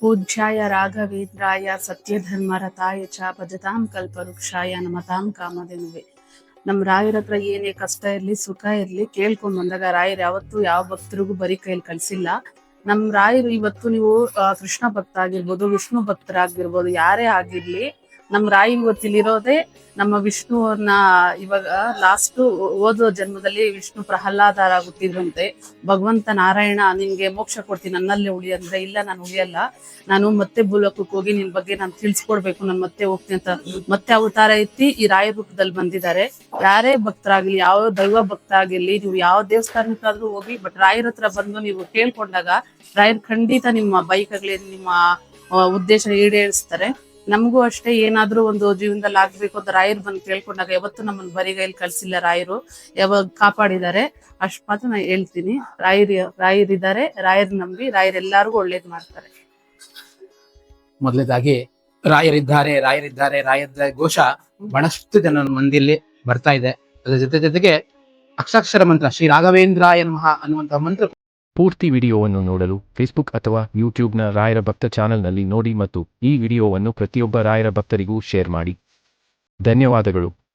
ಪೂಜ್ಯಾಯ ರಾಘವೇಂದ್ರಾಯ ಸತ್ಯಧರ್ಮರತಾಯ ಚ ಭಜತಾಂ ಕಲ್ಪವೃಕ್ಷಾಯ ನಮತಾಂ ಕಾಮಧೇನುವೆ. ನಮ್ಮ ರಾಯರ ಹತ್ರ ಏನೇ ಕಷ್ಟ ಇರಲಿ, ಸುಖ ಇರಲಿ ಕೇಳ್ಕೊಂಡ್ ಬಂದಾಗ ರಾಯರ್ ಯಾವತ್ತೂ ಯಾವ ಭಕ್ತರಿಗೂ ಬರೀ ಕೈಯಲ್ಲಿ ಕಳ್ಸಿಲ್ಲ. ನಮ್ಮ ರಾಯರು ಇವತ್ತು ನೀವು ಕೃಷ್ಣ ಭಕ್ತ ಆಗಿರ್ಬೋದು, ವಿಷ್ಣು ಭಕ್ತರಾಗಿರ್ಬೋದು, ಯಾರೇ ಆಗಿರ್ಲಿ ನಮ್ ರಾಯಿ ಇವತ್ತಿಲಿರೋದೇ ನಮ್ಮ ವಿಷ್ಣುವನ್ನ ಇವಾಗ ಲಾಸ್ಟ್ ಓದೋ ಜನ್ಮದಲ್ಲಿ ವಿಷ್ಣು ಪ್ರಹ್ಲಾದರಾಗುತ್ತಿದ್ರಂತೆ ಭಗವಂತ ನಾರಾಯಣ ನಿನ್ಗೆ ಮೋಕ್ಷ ಕೊಡ್ತೀನಿ ನನ್ನಲ್ಲೇ ಉಳಿ ಅಂದ್ರೆ ಇಲ್ಲ ನಾನು ಉಳಿಯಲ್ಲ. ನಾನು ಮತ್ತೆ ಭೂಲೋಕಕ್ಕೆ ಹೋಗಿ ನಿನ್ ಬಗ್ಗೆ ನಾನು ತಿಳಿಸ್ಕೊಡ್ಬೇಕು ನಾನು ಮತ್ತೆ ಹೋಗ್ತೀನಿ ಅಂತ ಮತ್ತೆ ಅವತಾರ ಎತ್ತಿ ಈ ರಾಯ ರೂಪದಲ್ಲಿ ಬಂದಿದ್ದಾರೆ. ಯಾರೇ ಭಕ್ತರಾಗ್ಲಿ ಯಾವ ದೈವ ಭಕ್ತ ಆಗಿರ್ಲಿ ನೀವು ಯಾವ ದೇವಸ್ಥಾನಕ್ಕಾದ್ರೂ ಹೋಗಿ ಬಟ್ ರಾಯರ ಹತ್ರ ಬಂದು ನೀವು ಕೇಳ್ಕೊಂಡಾಗ ರಾಯರ್ ಖಂಡಿತ ನಿಮ್ಮ ಬೈಕ್ಗ್ಲಿ ನಿಮ್ಮ ಆ, ಉದ್ದೇಶ ಈಡೇರಿಸ್ತಾರೆ. ನಮಗೂ ಅಷ್ಟೇ ಏನಾದ್ರೂ ಒಂದು ಜೀವನದಲ್ಲಿ ಆಗ್ಬೇಕು ಅಂತ ರಾಯರು ಬಂದು ಕೇಳ್ಕೊಂಡಾಗ ಯಾವತ್ತು ನಮ್ಮನ್ನ ಬರಿಗೈಲಿ ಕಳ್ಸಿಲ್ಲ ರಾಯರು. ಯಾವಾಗ ಕಾಪಾಡಿದ್ದಾರೆ ಅಷ್ಟು ಮಾತ್ರ ನಾನು ಹೇಳ್ತೀನಿ. ರಾಯರ್ ರಾಯರಿದ್ದಾರೆ, ರಾಯರ್ ನಂಬಿ ರಾಯರ್ ಎಲ್ಲಾರ್ಗು ಒಳ್ಳೇದ್ ಮಾಡ್ತಾರೆ. ಮೊದಲೇದಾಗಿ ರಾಯರಿದ್ದಾರೆ ರಾಯರಿದ್ದಾರೆ ರಾಯರ ಘೋಷ ಬಹಳಷ್ಟು ಜನ ಮಂದಿಯಲ್ಲಿ ಬರ್ತಾ ಇದೆ. ಅದರ ಜೊತೆ ಜೊತೆಗೆ ಅಕ್ಷಾಕ್ಷರ ಮಂತ್ರ ಶ್ರೀ ರಾಘವೇಂದ್ರಾಯ ನಮಃ ಅನ್ನುವಂತಹ ಮಂತ್ರ ಪೂರ್ತಿ ವಿಡಿಯೋವನ್ನು ನೋಡಲು ಫೇಸ್ಬುಕ್ ಅಥವಾ ಯೂಟ್ಯೂಬ್ನ ರಾಯರ ಭಕ್ತ ಚಾನೆಲ್ನಲ್ಲಿ ನೋಡಿ ಮತ್ತು ಈ ವಿಡಿಯೋವನ್ನು ಪ್ರತಿಯೊಬ್ಬ ರಾಯರ ಭಕ್ತರಿಗೂ ಶೇರ್ ಮಾಡಿ. ಧನ್ಯವಾದಗಳು.